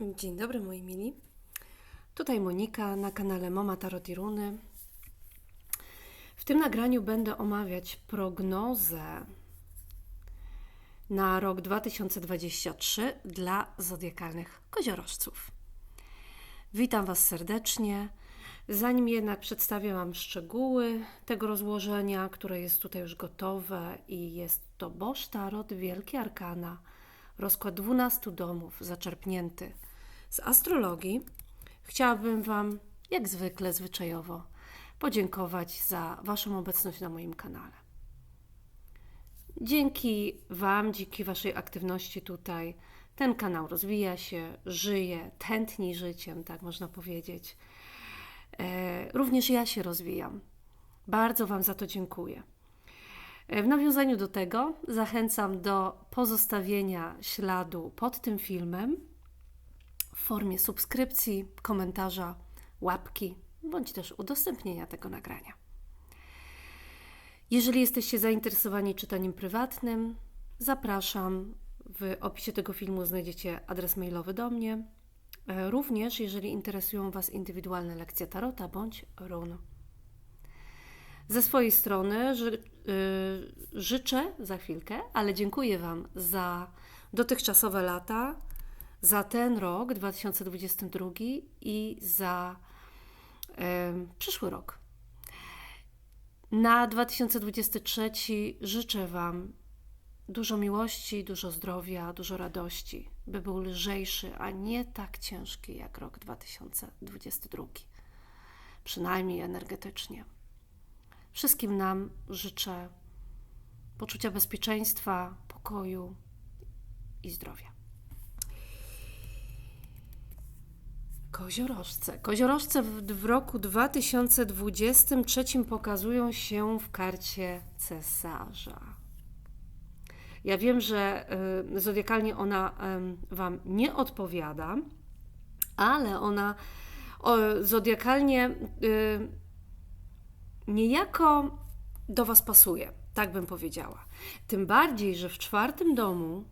Dzień dobry moi mili. Tutaj Monika na kanale Mama Tarot i Runy. W tym nagraniu będę omawiać prognozę na rok 2023 dla zodiakalnych koziorożców. Witam Was serdecznie. Zanim jednak przedstawię Wam szczegóły tego rozłożenia, które jest tutaj już gotowe i jest to Boż Tarot, Wielkie Arkana, rozkład 12 domów zaczerpnięty z astrologii, chciałabym Wam, jak zwykle, zwyczajowo, podziękować za Waszą obecność na moim kanale. Dzięki Wam, dzięki Waszej aktywności tutaj, ten kanał rozwija się, żyje, tętni życiem, tak można powiedzieć. E, również ja się rozwijam. Bardzo Wam za to dziękuję. E, w nawiązaniu do tego zachęcam do pozostawienia śladu pod tym filmem w formie subskrypcji, komentarza, łapki bądź też udostępnienia tego nagrania. Jeżeli jesteście zainteresowani czytaniem prywatnym, zapraszam. W opisie tego filmu znajdziecie adres mailowy do mnie. E, również, jeżeli interesują Was indywidualne lekcje tarota bądź run. Ze swojej strony ży, yy, życzę za chwilkę, ale dziękuję Wam za dotychczasowe lata, za ten rok 2022 i za yy, przyszły rok. Na 2023 życzę Wam dużo miłości, dużo zdrowia, dużo radości, by był lżejszy, a nie tak ciężki jak rok 2022, przynajmniej energetycznie. Wszystkim nam życzę poczucia bezpieczeństwa, pokoju i zdrowia. Koziorożce. Koziorożce w, w roku 2023 pokazują się w karcie cesarza. Ja wiem, że y, zodiakalnie ona y, Wam nie odpowiada, ale ona o, zodiakalnie y, niejako do Was pasuje, tak bym powiedziała. Tym bardziej, że w czwartym domu,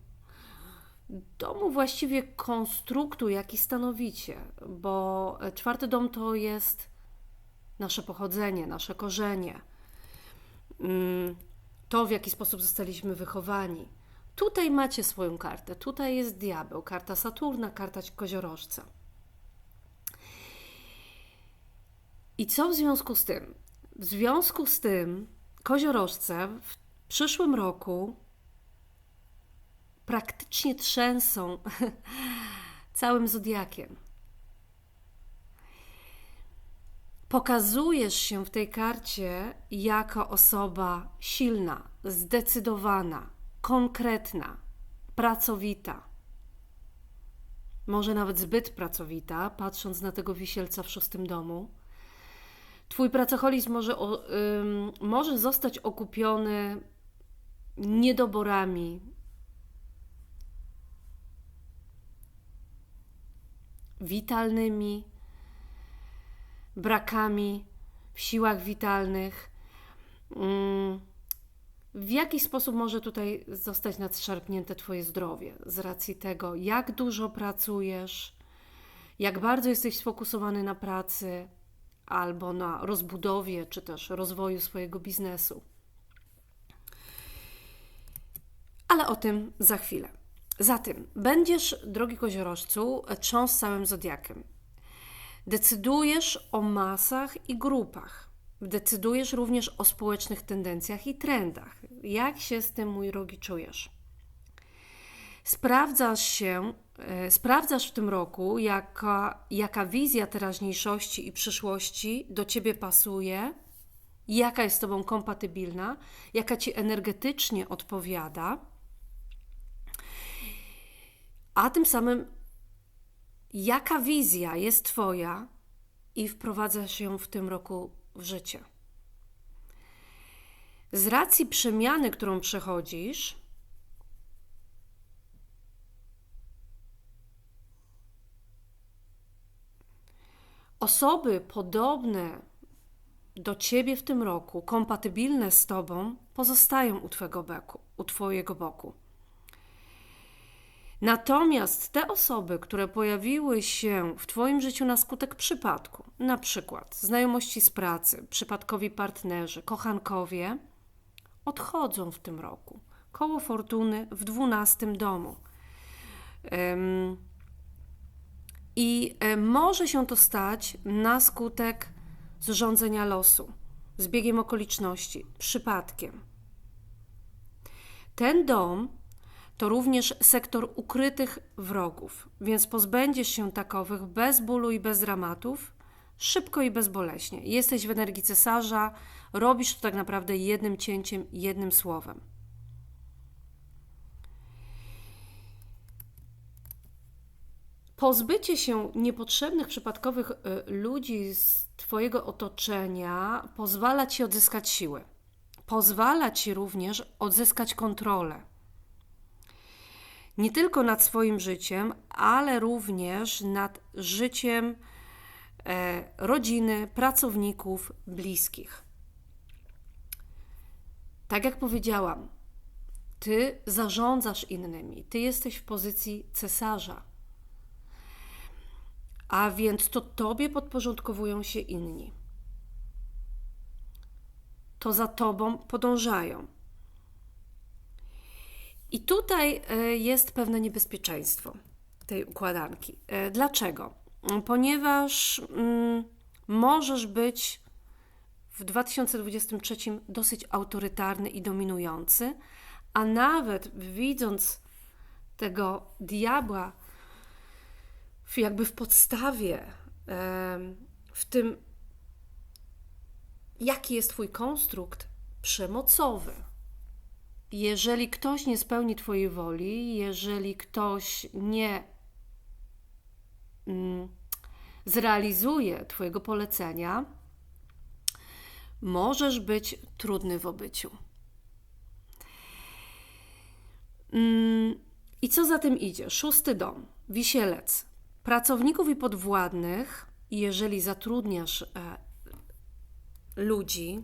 domu właściwie konstruktu, jaki stanowicie, bo czwarty dom to jest nasze pochodzenie, nasze korzenie, mm, to w jaki sposób zostaliśmy wychowani. Tutaj macie swoją kartę, tutaj jest diabeł, karta Saturna, karta koziorożca. I co w związku z tym? W związku z tym koziorożce w przyszłym roku praktycznie trzęsą całym zodiakiem. Pokazujesz się w tej karcie jako osoba silna, zdecydowana, konkretna, pracowita. Może nawet zbyt pracowita, patrząc na tego wisielca w szóstym domu Twój pracoholizm może, ym, może zostać okupiony niedoborami, witalnymi, brakami w siłach witalnych. W jaki sposób może tutaj zostać nadszarpnięte Twoje zdrowie z racji tego, jak dużo pracujesz, jak bardzo jesteś sfokusowany na pracy, albo na rozbudowie, czy też rozwoju swojego biznesu. Ale o tym za chwilę. Zatem będziesz, drogi koziorożcu, trząs całym zodiakiem. Decydujesz o masach i grupach. Decydujesz również o społecznych tendencjach i trendach. Jak się z tym, mój drogi, czujesz? Sprawdzasz się E, sprawdzasz w tym roku, jaka, jaka wizja teraźniejszości i przyszłości do ciebie pasuje, jaka jest z tobą kompatybilna, jaka ci energetycznie odpowiada, a tym samym jaka wizja jest twoja i wprowadzasz ją w tym roku w życie. Z racji przemiany, którą przechodzisz, Osoby podobne do ciebie w tym roku, kompatybilne z tobą, pozostają u boku. U twojego boku. Natomiast te osoby, które pojawiły się w Twoim życiu na skutek przypadku, na przykład znajomości z pracy, przypadkowi partnerzy, kochankowie, odchodzą w tym roku. Koło fortuny w dwunastym domu. I e, może się to stać na skutek zrządzenia losu, zbiegiem okoliczności, przypadkiem. Ten dom to również sektor ukrytych wrogów, więc pozbędziesz się takowych bez bólu i bez dramatów, szybko i bezboleśnie. Jesteś w energii cesarza, robisz to tak naprawdę jednym cięciem, jednym słowem. Pozbycie się niepotrzebnych, przypadkowych y, ludzi z Twojego otoczenia pozwala Ci odzyskać siły. Pozwala Ci również odzyskać kontrolę nie tylko nad swoim życiem, ale również nad życiem e, rodziny, pracowników, bliskich. Tak jak powiedziałam, ty zarządzasz innymi, ty jesteś w pozycji cesarza. A więc to tobie podporządkowują się inni. To za tobą podążają. I tutaj e, jest pewne niebezpieczeństwo tej układanki. E, dlaczego? Ponieważ mm, możesz być w 2023 dosyć autorytarny i dominujący, a nawet widząc tego diabła jakby w podstawie, w tym, jaki jest Twój konstrukt przemocowy, jeżeli ktoś nie spełni Twojej woli, jeżeli ktoś nie mm, zrealizuje Twojego polecenia, możesz być trudny w obyciu. Mm, I co za tym idzie? Szósty dom, wisielec. Pracowników i podwładnych, jeżeli zatrudniasz e, ludzi,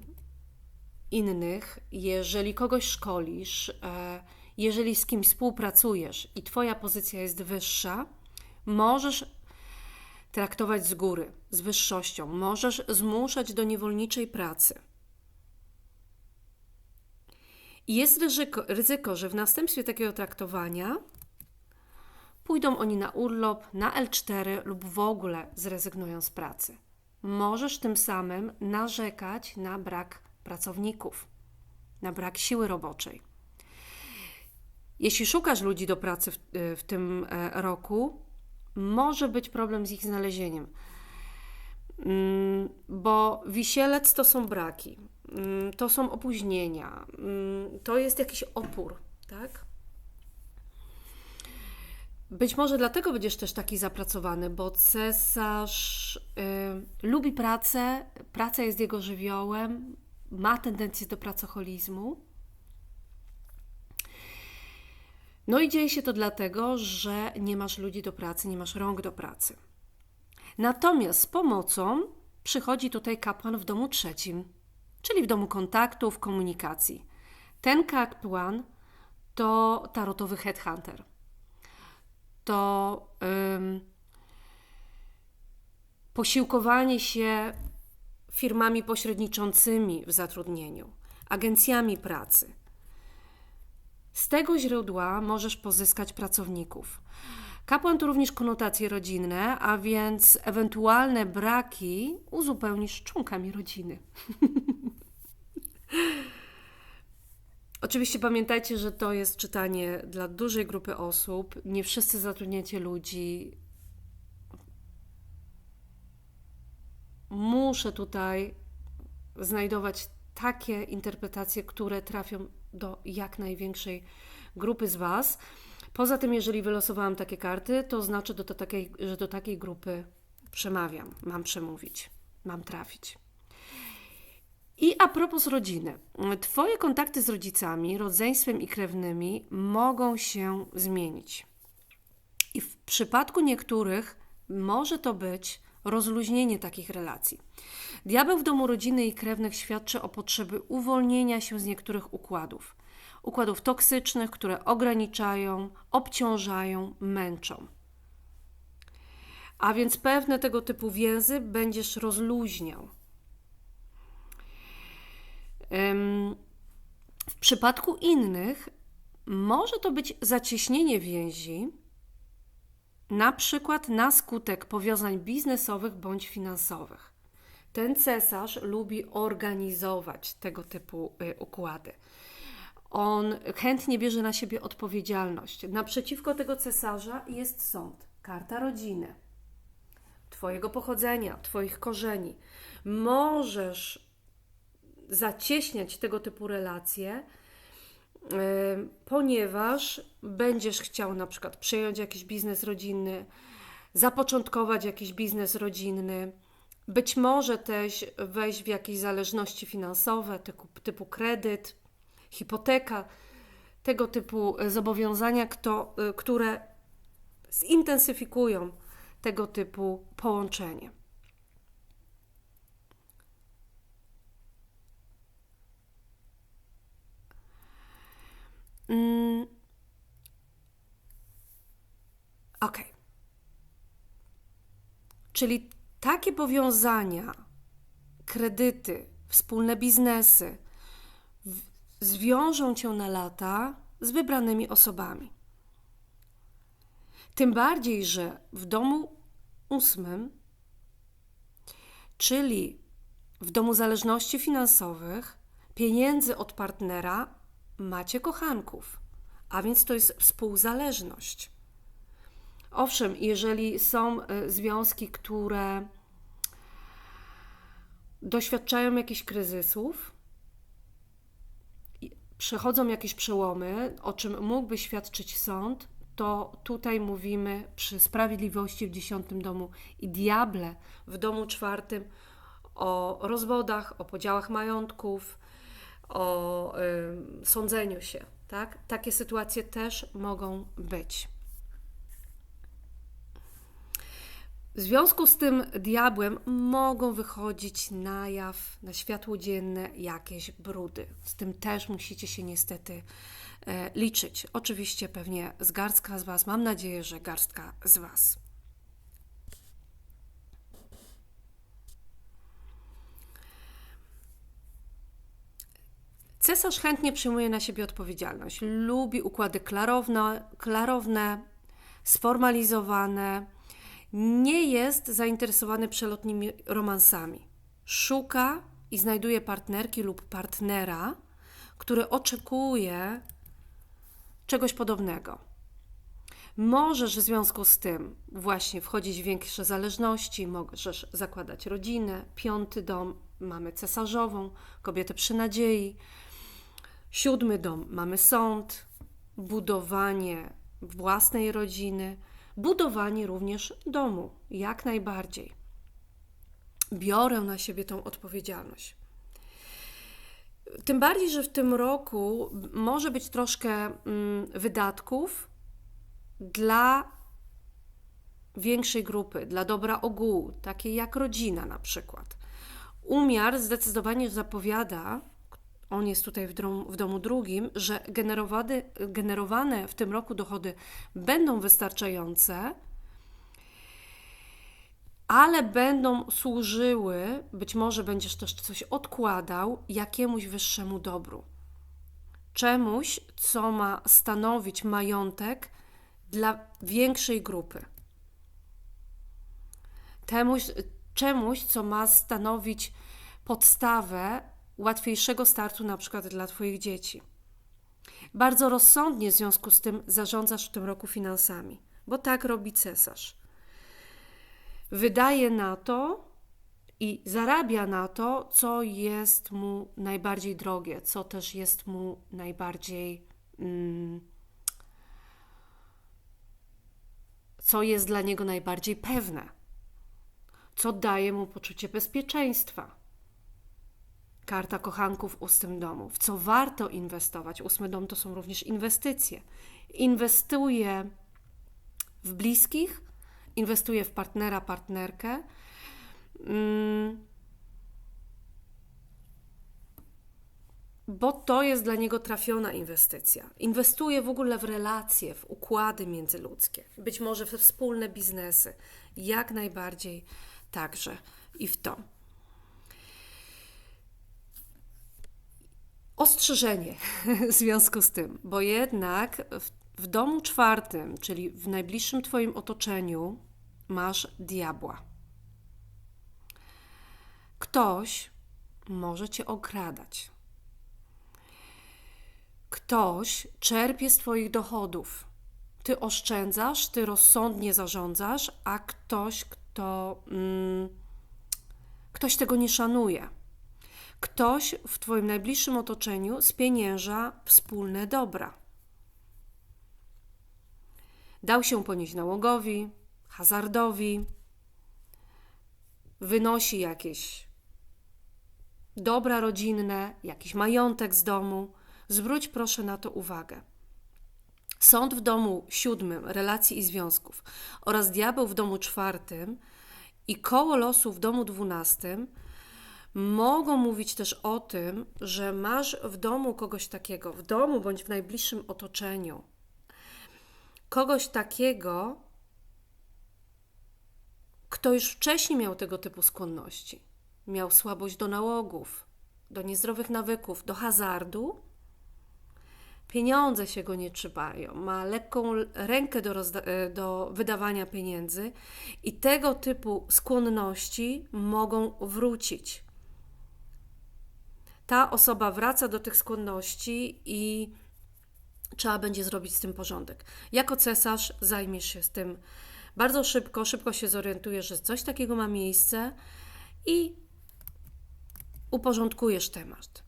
innych, jeżeli kogoś szkolisz, e, jeżeli z kimś współpracujesz i Twoja pozycja jest wyższa, możesz traktować z góry, z wyższością, możesz zmuszać do niewolniczej pracy. Jest ryzyko, ryzyko, że w następstwie takiego traktowania pójdą oni na urlop, na L4 lub w ogóle zrezygnują z pracy. Możesz tym samym narzekać na brak pracowników, na brak siły roboczej. Jeśli szukasz ludzi do pracy w, w tym e, roku, może być problem z ich znalezieniem, mm, bo wisielec to są braki, mm, to są opóźnienia, mm, to jest jakiś opór, tak? Być może dlatego będziesz też taki zapracowany, bo cesarz y, lubi pracę, praca jest jego żywiołem, ma tendencję do pracoholizmu. No i dzieje się to dlatego, że nie masz ludzi do pracy, nie masz rąk do pracy. Natomiast z pomocą przychodzi tutaj kapłan w domu trzecim, czyli w domu kontaktów, komunikacji. Ten kapłan to tarotowy headhunter. To ym, posiłkowanie się firmami pośredniczącymi w zatrudnieniu, agencjami pracy. Z tego źródła możesz pozyskać pracowników. Kapłan to również konotacje rodzinne, a więc ewentualne braki uzupełnisz członkami rodziny. Oczywiście pamiętajcie, że to jest czytanie dla dużej grupy osób. Nie wszyscy zatrudniacie ludzi muszę tutaj znajdować takie interpretacje, które trafią do jak największej grupy z Was. Poza tym, jeżeli wylosowałam takie karty, to znaczy, do takiej, że do takiej grupy przemawiam, mam przemówić, mam trafić. I a propos rodziny. Twoje kontakty z rodzicami, rodzeństwem i krewnymi mogą się zmienić. I w przypadku niektórych może to być rozluźnienie takich relacji. Diabeł w domu rodziny i krewnych świadczy o potrzeby uwolnienia się z niektórych układów, układów toksycznych, które ograniczają, obciążają, męczą. A więc pewne tego typu więzy będziesz rozluźniał. W przypadku innych może to być zacieśnienie więzi, na przykład na skutek powiązań biznesowych bądź finansowych. Ten cesarz lubi organizować tego typu y, układy. On chętnie bierze na siebie odpowiedzialność. Naprzeciwko tego cesarza jest sąd, karta rodziny, Twojego pochodzenia, Twoich korzeni. Możesz zacieśniać tego typu relacje, ponieważ będziesz chciał na przykład przejąć jakiś biznes rodzinny, zapoczątkować jakiś biznes rodzinny, być może też wejść w jakieś zależności finansowe, typu, typu kredyt, hipoteka, tego typu zobowiązania, kto, y, które zintensyfikują tego typu połączenie. Mm. Ok. Czyli takie powiązania, kredyty, wspólne biznesy zwiążą cię na lata z wybranymi osobami. Tym bardziej, że w domu ósmym, czyli w domu zależności finansowych, pieniędzy od partnera macie kochanków, a więc to jest współzależność. Owszem, jeżeli są e, związki, które doświadczają jakichś kryzysów, przechodzą jakieś przełomy, o czym mógłby świadczyć sąd, to tutaj mówimy przy sprawiedliwości w dziesiątym domu i diable w domu czwartym o rozwodach, o podziałach majątków, o y, sądzeniu się. Tak? Takie sytuacje też mogą być. W związku z tym diabłem mogą wychodzić na jaw, na światło dzienne jakieś brudy. Z tym też musicie się niestety e, liczyć. Oczywiście pewnie z garstka z Was, mam nadzieję, że garstka z Was. Cesarz chętnie przyjmuje na siebie odpowiedzialność. Lubi układy klarowne, klarowne sformalizowane. Nie jest zainteresowany przelotnymi romansami. Szuka i znajduje partnerki lub partnera, który oczekuje czegoś podobnego. Możesz w związku z tym właśnie wchodzić w większe zależności, możesz zakładać rodzinę. Piąty dom mamy cesarzową, kobietę przy nadziei. Siódmy dom mamy sąd, budowanie własnej rodziny, budowanie również domu, jak najbardziej. Biorę na siebie tą odpowiedzialność. Tym bardziej, że w tym roku może być troszkę mm, wydatków dla większej grupy, dla dobra ogółu, takiej jak rodzina na przykład. Umiar zdecydowanie zapowiada, on jest tutaj w w domu drugim, że generowane w tym roku dochody będą wystarczające, ale będą służyły, być może będziesz też coś odkładał, jakiemuś wyższemu dobru. Czemuś, co ma stanowić majątek dla większej grupy. Temuś, czemuś, co ma stanowić podstawę łatwiejszego startu na przykład dla Twoich dzieci. Bardzo rozsądnie w związku z tym zarządzasz w tym roku finansami, bo tak robi cesarz. Wydaje na to i zarabia na to, co jest mu najbardziej drogie, co też jest mu najbardziej. Mm, co jest dla niego najbardziej pewne, co daje mu poczucie bezpieczeństwa Karta kochanków ósmym domu. W co warto inwestować? Ósmy dom to są również inwestycje. Inwestuję w bliskich, inwestuję w partnera, partnerkę. Mm. bo to jest dla niego trafiona inwestycja. Inwestuje w ogóle w relacje, w układy międzyludzkie, być może we wspólne biznesy, jak najbardziej także i w to. Ostrzeżenie w związku z tym, bo jednak w, w domu czwartym, czyli w najbliższym Twoim otoczeniu, masz diabła. Ktoś może Cię okradać. Ktoś czerpie z Twoich dochodów. Ty oszczędzasz, ty rozsądnie zarządzasz, a ktoś, kto. Mm, ktoś tego nie szanuje. Ktoś w Twoim najbliższym otoczeniu spienięża wspólne dobra. Dał się ponieść nałogowi, hazardowi, wynosi jakieś dobra rodzinne, jakiś majątek z domu. Zwróć proszę na to uwagę. Sąd w domu siódmym relacji i związków oraz diabeł w domu czwartym i koło losu w domu dwunastym mogą mówić też o tym, że masz w domu kogoś takiego, w domu bądź w najbliższym otoczeniu, kogoś takiego, kto już wcześniej miał tego typu skłonności. Miał słabość do nałogów, do niezdrowych nawyków, do hazardu. Pieniądze się go nie trzymają, ma lekką rękę do, do wydawania pieniędzy i tego typu skłonności mogą wrócić. Ta osoba wraca do tych skłonności i trzeba będzie zrobić z tym porządek. Jako cesarz zajmiesz się z tym bardzo szybko, szybko się zorientujesz, że coś takiego ma miejsce i uporządkujesz temat.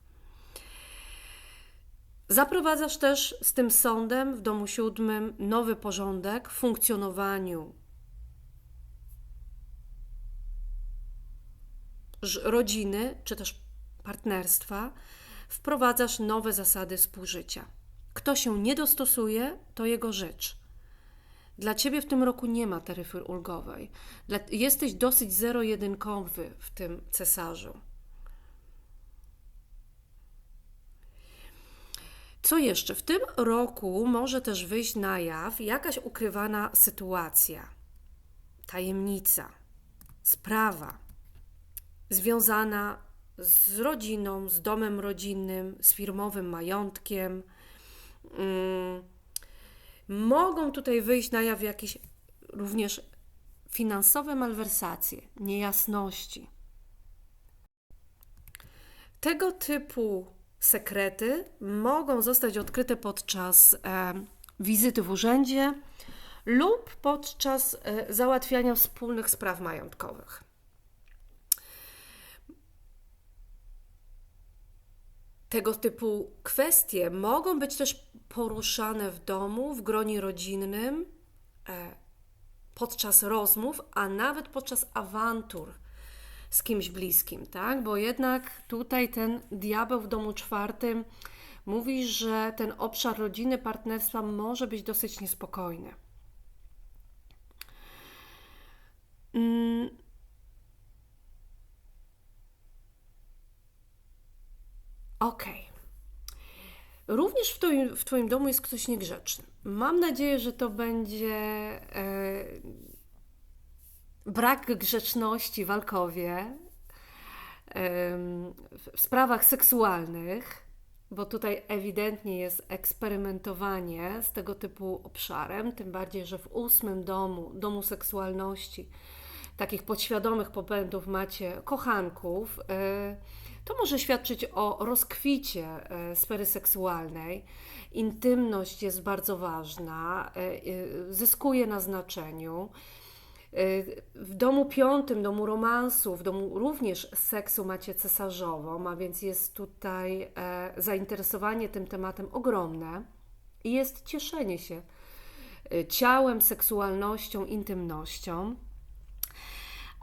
Zaprowadzasz też z tym sądem w domu siódmym nowy porządek w funkcjonowaniu rodziny czy też partnerstwa. Wprowadzasz nowe zasady współżycia. Kto się nie dostosuje, to jego rzecz. Dla ciebie w tym roku nie ma taryfy ulgowej. Dla, jesteś dosyć zero-jedynkowy w tym cesarzu. Co jeszcze? W tym roku może też wyjść na jaw jakaś ukrywana sytuacja, tajemnica, sprawa związana z rodziną, z domem rodzinnym, z firmowym majątkiem. Mm, mogą tutaj wyjść na jaw jakieś również finansowe malwersacje, niejasności. Tego typu sekrety mogą zostać odkryte podczas e, wizyty w urzędzie lub podczas e, załatwiania wspólnych spraw majątkowych. Tego typu kwestie mogą być też poruszane w domu, w gronie rodzinnym, e, podczas rozmów, a nawet podczas awantur z kimś bliskim, tak? Bo jednak tutaj ten diabeł w domu czwartym mówi, że ten obszar rodziny, partnerstwa może być dosyć niespokojny. Mm. Okej. Okay. Również w twoim, w twoim domu jest ktoś niegrzeczny. Mam nadzieję, że to będzie e, brak grzeczności w Alkowie w sprawach seksualnych, bo tutaj ewidentnie jest eksperymentowanie z tego typu obszarem, tym bardziej, że w ósmym domu, domu seksualności, takich podświadomych popędów macie kochanków, e, to może świadczyć o rozkwicie e, sfery seksualnej. Intymność jest bardzo ważna, e, zyskuje na znaczeniu. W domu piątym, domu romansu, w domu również seksu macie cesarzową, a więc jest tutaj e, zainteresowanie tym tematem ogromne i jest cieszenie się e, ciałem, seksualnością, intymnością.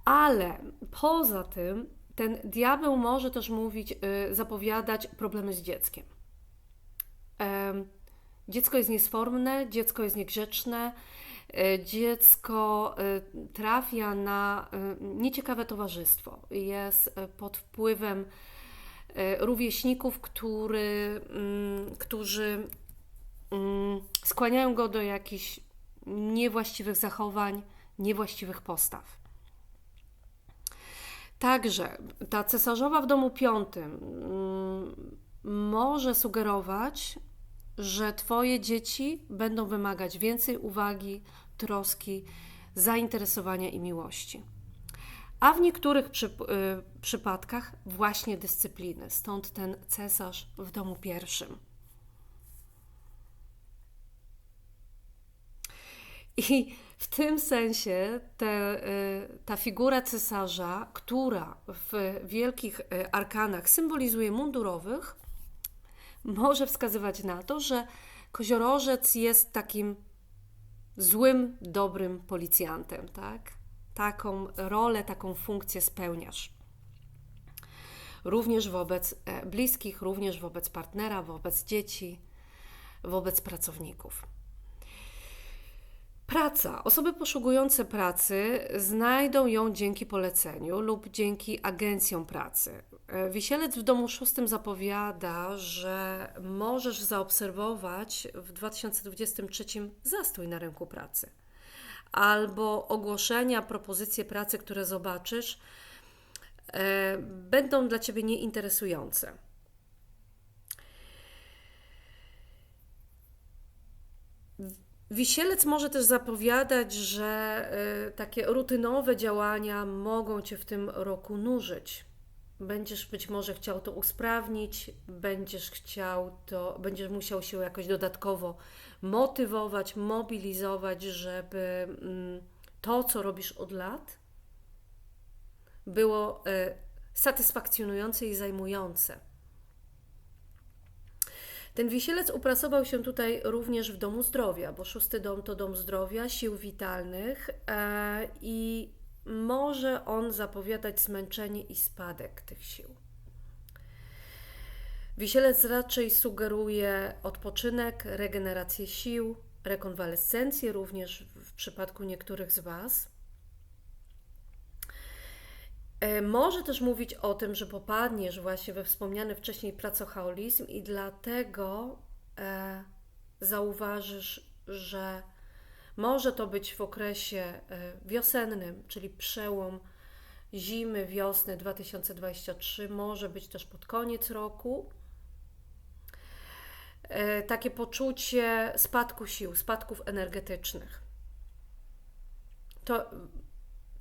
Ale poza tym ten diabeł może też mówić, e, zapowiadać problemy z dzieckiem. Dziecko jest niesformne, dziecko jest niegrzeczne, E, dziecko e, trafia na nieciekawe towarzystwo, jest pod wpływem rówieśników, który, mm, którzy mm, skłaniają go do jakichś niewłaściwych zachowań, niewłaściwych postaw. Także ta cesarzowa w domu piątym mm, może sugerować, że Twoje dzieci będą wymagać więcej uwagi, troski, zainteresowania i miłości. A w niektórych przy, y, przypadkach właśnie dyscypliny. Stąd ten cesarz w domu pierwszym. I w tym sensie te, y, ta figura cesarza, która w wielkich y, arkanach symbolizuje mundurowych, może wskazywać na to, że koziorożec jest takim złym, dobrym policjantem, tak? Taką rolę, taką funkcję spełniasz. Również wobec e, bliskich, również wobec partnera, wobec dzieci, wobec pracowników. Praca. Osoby poszukujące pracy znajdą ją dzięki poleceniu lub dzięki agencjom pracy. E, Wisielec w domu szóstym zapowiada, że możesz zaobserwować w 2023 zastój na rynku pracy albo ogłoszenia, propozycje pracy, które zobaczysz, e, będą dla ciebie nieinteresujące. Wisielec może też zapowiadać, że y, takie rutynowe działania mogą cię w tym roku nużyć. Będziesz być może chciał to usprawnić, będziesz chciał to, będziesz musiał się jakoś dodatkowo motywować, mobilizować, żeby mm, to, co robisz od lat, było y, satysfakcjonujące i zajmujące. Ten wisielec uprasował się tutaj również w domu zdrowia, bo szósty dom to dom zdrowia, sił witalnych e, i może on zapowiadać zmęczenie i spadek tych sił. Wisielec raczej sugeruje odpoczynek, regenerację sił, rekonwalescencję również w przypadku niektórych z Was. E, może też mówić o tym, że popadniesz właśnie we wspomniany wcześniej pracoholizm i dlatego e, zauważysz, że może to być w okresie e, wiosennym, czyli przełom zimy, wiosny 2023, może być też pod koniec roku. E, takie poczucie spadku sił, spadków energetycznych. To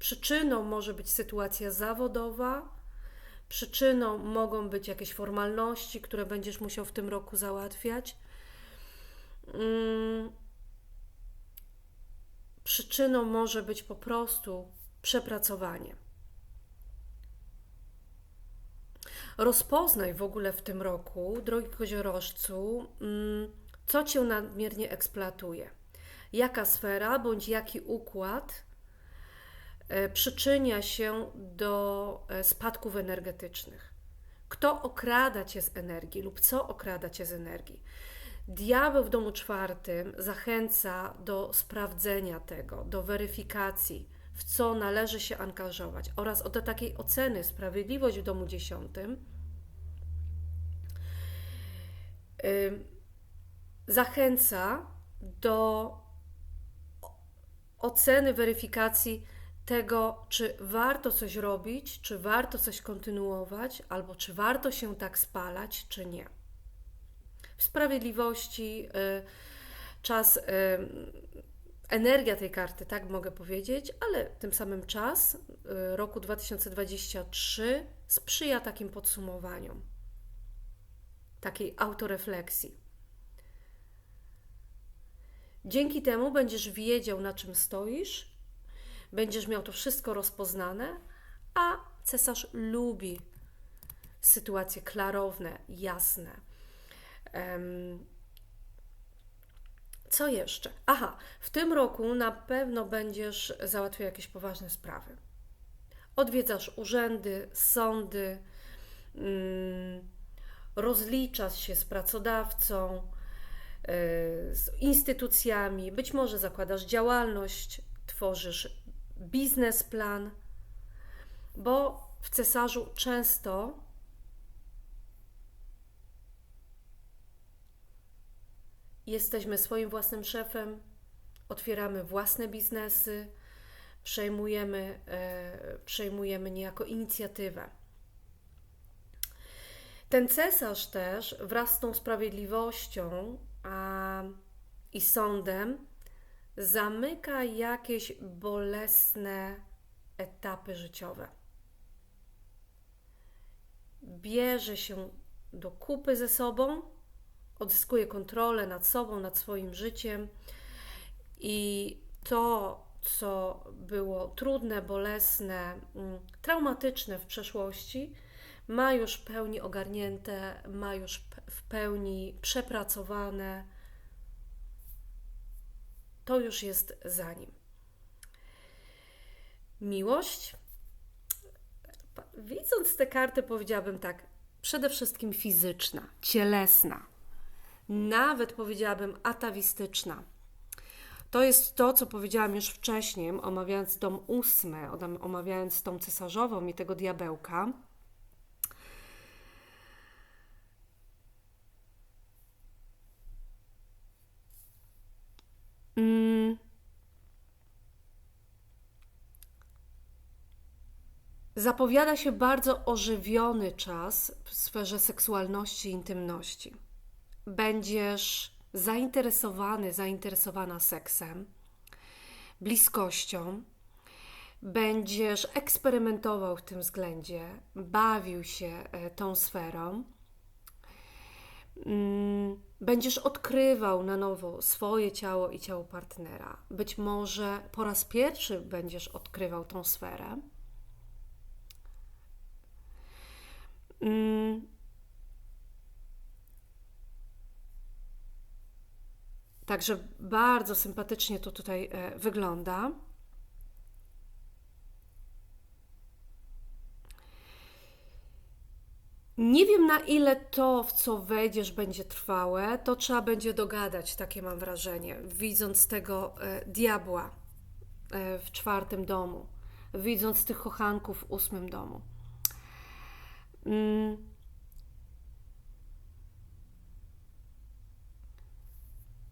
Przyczyną może być sytuacja zawodowa, przyczyną mogą być jakieś formalności, które będziesz musiał w tym roku załatwiać. Hmm. Przyczyną może być po prostu przepracowanie. Rozpoznaj w ogóle w tym roku, drogi koziorożcu, mm, co cię nadmiernie eksploatuje. Jaka sfera bądź jaki układ przyczynia się do e, spadków energetycznych. Kto okrada cię z energii lub co okrada cię z energii? Diabeł w domu czwartym zachęca do sprawdzenia tego, do weryfikacji, w co należy się angażować oraz do takiej oceny sprawiedliwość w domu dziesiątym. Zachęca do oceny, weryfikacji tego, czy warto coś robić, czy warto coś kontynuować, albo czy warto się tak spalać, czy nie. W sprawiedliwości y, czas, y, energia tej karty, tak mogę powiedzieć, ale tym samym czas y, roku 2023 sprzyja takim podsumowaniom, takiej autorefleksji. Dzięki temu będziesz wiedział, na czym stoisz będziesz miał to wszystko rozpoznane, a cesarz lubi sytuacje klarowne, jasne. Co jeszcze? Aha, w tym roku na pewno będziesz załatwiał jakieś poważne sprawy. Odwiedzasz urzędy, sądy, mm, rozliczasz się z pracodawcą, y, z instytucjami, być może zakładasz działalność, tworzysz biznesplan, bo w cesarzu często jesteśmy swoim własnym szefem, otwieramy własne biznesy, przejmujemy, e, przejmujemy niejako inicjatywę. Ten cesarz też wraz z tą sprawiedliwością a, i sądem zamyka jakieś bolesne etapy życiowe. Bierze się do kupy ze sobą, odzyskuje kontrolę nad sobą, nad swoim życiem i to, co było trudne, bolesne, mm, traumatyczne w przeszłości, ma już w pełni ogarnięte, ma już w pełni przepracowane. To już jest za nim. Miłość. Widząc te karty, powiedziałabym tak: przede wszystkim fizyczna, cielesna, nawet powiedziałabym atawistyczna. To jest to, co powiedziałam już wcześniej, omawiając dom ósmy, omawiając tą cesarzową i tego diabełka. Mm. Zapowiada się bardzo ożywiony czas w sferze seksualności i intymności. Będziesz zainteresowany, zainteresowana seksem, bliskością, będziesz eksperymentował w tym względzie, bawił się e, tą sferą, mm, będziesz odkrywał na nowo swoje ciało i ciało partnera. Być może po raz pierwszy będziesz odkrywał tą sferę. Mm, Także bardzo sympatycznie to tutaj e, wygląda. Nie wiem na ile to, w co wejdziesz, będzie trwałe. To trzeba będzie dogadać, takie mam wrażenie, widząc tego e, diabła e, w czwartym domu, widząc tych kochanków w ósmym domu. Mm.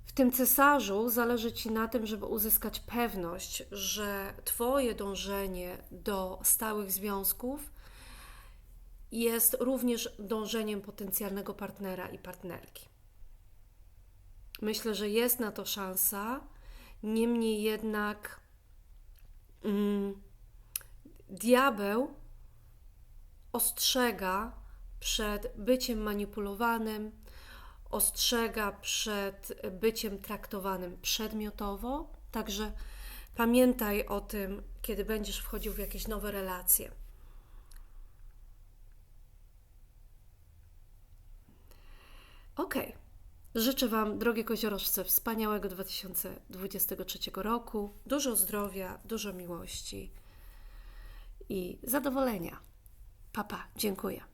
W tym cesarzu zależy ci na tym, żeby uzyskać pewność, że Twoje dążenie do stałych związków jest również dążeniem potencjalnego partnera i partnerki. Myślę, że jest na to szansa, niemniej jednak mm, diabeł ostrzega przed byciem manipulowanym, ostrzega przed byciem traktowanym przedmiotowo. Także pamiętaj o tym, kiedy będziesz wchodził w jakieś nowe relacje. Ok. Życzę Wam, drogie koziorożce, wspaniałego 2023 roku, dużo zdrowia, dużo miłości i zadowolenia. Papa, dziękuję.